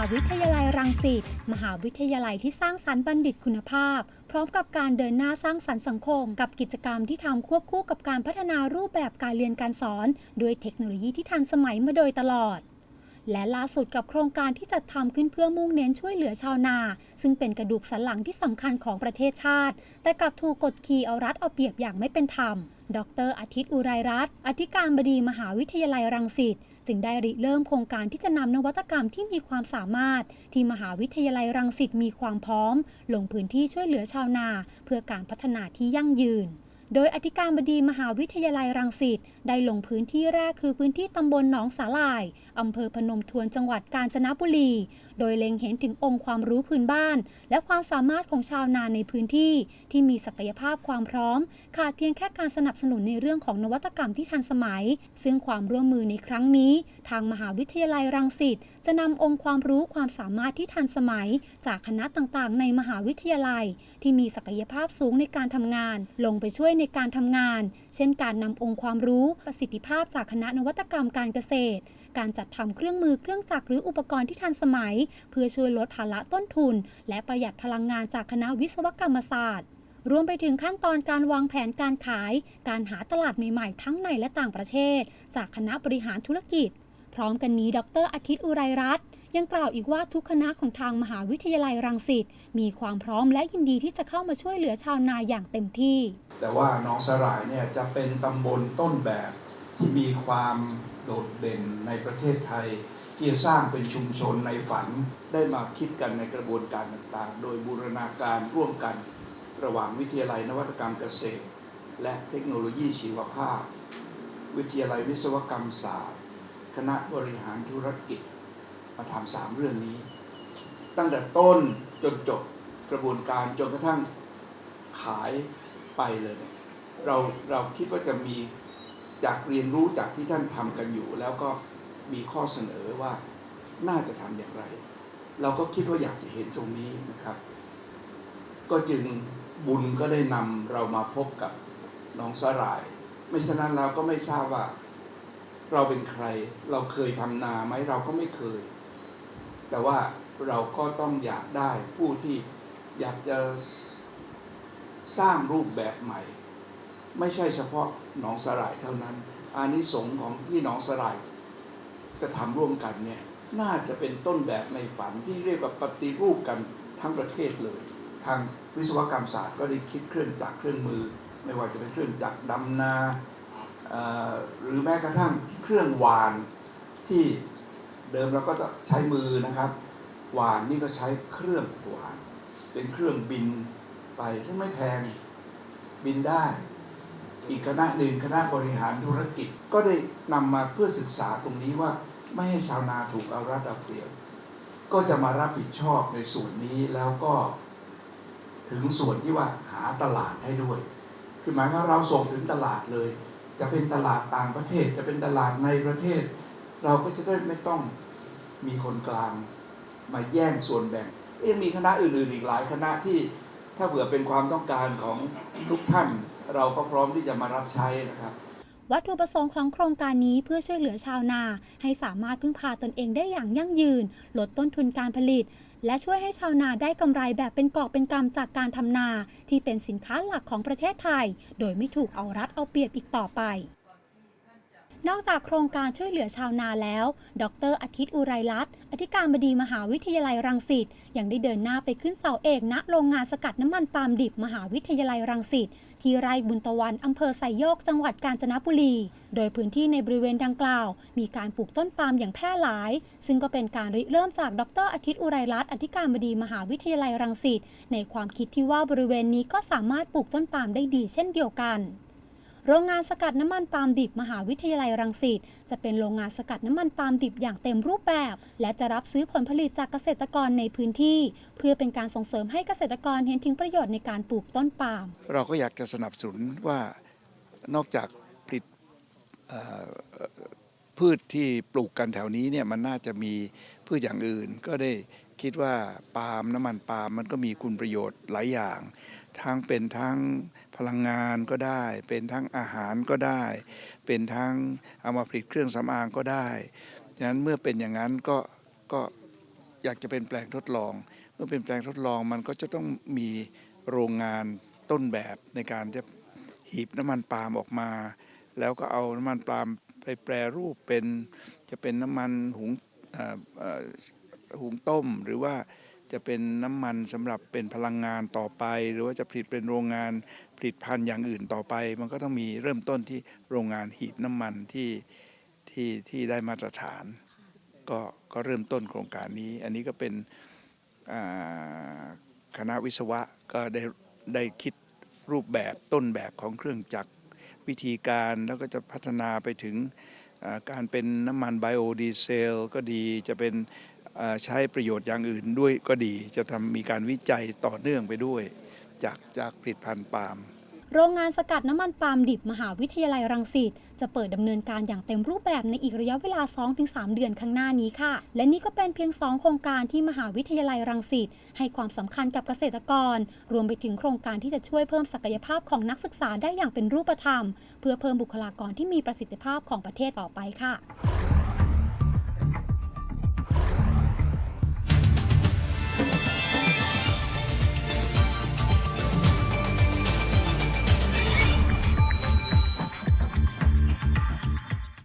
าวิทยาลัยรังสิต มหาวิทยาลัยที่สร้างสรรค์บัณฑิตคุณภาพ พร้อมกับการเดินหน้าสร้างสรรค์สังคม กับกิจกรรมที่ทำควบคู่กับการพัฒนารูปแบบการเรียนการสอน ด้วยเทคโนโลยีที่ทันสมัยมาโดยตลอดและล่าสุดกับโครงการที่จัดทำขึ้นเพื่อมุ่งเน้นช่วยเหลือชาวนา ซึ่งเป็นกระดูกสันหลังที่สำคัญของประเทศชาติ แต่กลับถูกกดขี่เอารัดเอาเปรียบอย่างไม่เป็นธรรม ดรอาทิตย์อุไรรัตน์อธิการบดีมหาวิทยาลัยรังสิต จึงได้ริเริ่มโครงการที่จะนำนวัตกรรมที่มีความสามารถ ที่มหาวิทยาลัยรังสิตมีความพร้อม ลงพื้นที่ช่วยเหลือชาวนา เพื่อการพัฒนาที่ยั่งยืน โดยอธิการบดีมหาวิทยาลัยรังสิตได้ลงพื้นที่แรกคือพื้นที่ตำบลหนองสาลาย อำเภอพนมทวนจังหวัดกาญจนบุรี โดยเล็งเห็นถึงองค์ความรู้พื้นบ้าน และความสามารถของชาวนาในพื้นที่ ที่มีศักยภาพความพร้อม ขาดเพียงแค่การสนับสนุนในเรื่องของนวัตกรรมที่ทันสมัย ซึ่งความร่วมมือในครั้งนี้ ทางมหาวิทยาลัยรังสิตจะนำองค์ความรู้ความสามารถที่ทันสมัย จากคณะต่างๆ ในมหาวิทยาลัย ที่มีศักยภาพสูงในการทำงาน ลงไปช่วยในการทำงาน เช่นการนำองค์ความรู้ประสิทธิภาพจากคณะนวัตกรรมการเกษตร การจัดทำเครื่องมือเครื่องจักรหรืออุปกรณ์ที่ทันสมัย เพื่อช่วยลดภาระต้นทุน และประหยัดพลังงานจากคณะวิศวกรรมศาสตร์รวมไปถึงขั้นตอนการวางแผนการขาย การหาตลาดใหม่ๆ ทั้งในและต่างประเทศ จากคณะบริหารธุรกิจ พร้อมกันนี้ ดรอาทิตย์อุไรรัตน์ยังกล่าวอีกว่าทุกคณะของทางมหาวิทยาลัยรังสิตมีความพร้อมและยินดีที่จะเข้ามาช่วยเหลือชาวนาอย่างเต็มที่ แต่ว่าหนองสลายเนี่ยจะเป็นตำบลต้นแบบที่มีความโดดเด่นในประเทศไทย ที่จะสร้างเป็นชุมชนในฝันได้มาคิดกันในกระบวนการต่างๆ โดยบูรณาการร่วมกันระหว่างวิทยาลัยนวัตกรรมเกษตร และเทคโนโลยีชีวภาพ วิทยาลัยวิศวกรรมศาสตร์ คณะบริหารธุรกิจมาทำสามเรื่องนี้ ตั้งแต่ต้นจนจบกระบวนการจนกระทั่งขาย ไปเลยเนี่ยเราเราคิดว่าจะมีจากเรียนรู้จากที่ท่านทำกันอยู่ แล้วก็มีข้อเสนอว่าน่าจะทำอย่างไร เราก็คิดว่าอยากจะเห็นตรงนี้นะครับ ก็จึงบุญก็ได้นำเรามาพบกับน้องสลาย ไม่ฉะนั้นเราก็ไม่ทราบว่า เราเป็นใคร เราเคยทำนาไหมเราก็ไม่เคย แต่ว่าเราก็ต้องอยากได้ผู้ที่อยากจะ สร้างรูปแบบใหม่ ไม่ใช่เฉพาะหนองสลายเท่านั้นอานิสงส์ของที่หนองสลายจะทำร่วมกันเนี่ยน่าจะเป็นต้นแบบในฝันที่เรียกว่าปฏิรูปกันทั้งประเทศเลย ทางวิศวกรรมศาสตร์ก็ได้คิดเครื่องจักรเครื่องมือ ไม่ว่าจะเป็นเครื่องจักรดำนาหรือแม้กระทั่งเครื่องวานที่เดิมเราก็จะใช้มือนะครับ วานนี่ก็ใช้เครื่องวาน เป็นเครื่องบิน ไป ซึ่งไม่แพงบินได้ อีกคณะหนึ่งคณะบริหารธุรกิจก็ได้นำมาเพื่อศึกษาตรงนี้ว่าไม่ให้ชาวนาถูกเอารัดเอาเปรียบก็จะมารับผิดชอบในส่วนนี้แล้วก็ถึงส่วนที่ว่าหาตลาดให้ด้วย คือหมายความเราส่งถึงตลาดเลย จะเป็นตลาดต่างประเทศ จะเป็นตลาดในประเทศ เราก็จะได้ไม่ต้องมีคนกลางมาแย่งส่วนแบ่งเอ๊ะมีคณะอื่นๆอีกหลายคณะที่ ถ้าเผื่อเป็นความต้องการของทุกท่าน เราก็พร้อมที่จะมารับใช้นะครับ วัตถุประสงค์ของโครงการนี้เพื่อช่วยเหลือชาวนา ให้สามารถพึ่งพาตนเองได้อย่างยั่งยืน ลดต้นทุนการผลิต และช่วยให้ชาวนาได้กำไรแบบเป็นกอบเป็นกำจากการทำนา ที่เป็นสินค้าหลักของประเทศไทย โดยไม่ถูกเอารัดเอาเปรียบอีกต่อไป นอกจากโครงการช่วยเหลือชาวนาแล้ว ดรอาทิตย์อุไรรัตน์อธิการบดีมหาวิทยาลัยรังสิตยังได้เดินหน้าไปขึ้นเสาเอกณโรงงานสกัดน้ำมันปาล์มดิบมหาวิทยาลัยรังสิตที่ไร่บุญตะวันอำเภอไซโยกจังหวัดกาญจนบุรี โดยพื้นที่ในบริเวณดังกล่าว มีการปลูกต้นปาล์มอย่างแพร่หลาย ซึ่งก็เป็นการริเริ่มจากดรอาทิตย์อุไรรัตน์อธิการบดีมหาวิทยาลัยรังสิตในความคิดที่ว่าบริเวณนี้ก็สามารถปลูกต้นปาล์มได้ดีเช่นเดียวกัน โรงงานสกัดน้ำมันปาล์มดิบมหาวิทยาลัยรังสิตจะเป็นโรงงานสกัดน้ำมันปาล์มดิบอย่างเต็มรูปแบบ และจะรับซื้อผลผลิตจากเกษตรกรในพื้นที่ เพื่อเป็นการส่งเสริมให้เกษตรกรเห็นถึงประโยชน์ในการปลูกต้นปาล์มเราก็อยากจะสนับสนุนว่านอกจากผลิตพืชที่ปลูกกันแถวนี้เนี่ยมันน่าจะมี พืชอย่างอื่น ก็ได้คิดว่าปาล์มน้ำมันปาล์มมันก็มีคุณประโยชน์หลายอย่าง ทั้งเป็นทั้งพลังงานก็ได้ เป็นทั้งอาหารก็ได้ เป็นทั้งเอามาผลิตเครื่องสำอางก็ได้ฉะนั้นเมื่อเป็นอย่างนั้นก็ก็อยากจะเป็นแปลงทดลอง เมื่อเป็นแปลงทดลองมันก็จะต้องมีโรงงานต้นแบบในการจะหีบน้ำมันปาล์มออกมา แล้วก็เอาน้ำมันปาล์มไปแปรรูปเป็นจะเป็นน้ำมันหุงเอ่อเอ่อ หุงต้มหรือว่าจะเป็นน้ำมันสำหรับเป็นพลังงานต่อไป หรือว่าจะผลิตเป็นโรงงานผลิตภัณฑ์อย่างอื่นต่อไป มันก็ต้องมีเริ่มต้นที่โรงงานหีบน้ำมันที่ที่ที่ได้มาตรฐาน ก็ก็เริ่มต้นโครงการนี้ อันนี้ก็เป็นคณะวิศวะก็ได้ได้คิดรูปแบบต้นแบบของเครื่องจักรวิธีการแล้วก็จะพัฒนาไปถึง การเป็นน้ำมันไบโอดีเซลก็ดีจะเป็นใช้ประโยชน์อย่างอื่นด้วยก็ดี จะทำมีการวิจัยต่อเนื่องไปด้วย จากจากผลิตภัณฑ์ปาล์ม โรงงานสกัดน้ำมันปาล์มดิบมหาวิทยาลัยรังสิตจะเปิดดำเนินการอย่างเต็มรูปแบบในอีกระยะเวลา 2-3 เดือนข้างหน้านี้ค่ะ และนี่ก็เป็นเพียง 2 โครงการที่มหาวิทยาลัยรังสิตให้ความสำคัญกับเกษตรกร รวมไปถึงโครงการที่จะช่วยเพิ่มศักยภาพของนักศึกษาได้อย่างเป็นรูปธรรม เพื่อเพิ่มบุคลากรที่มีประสิทธิภาพของประเทศต่อไปค่ะ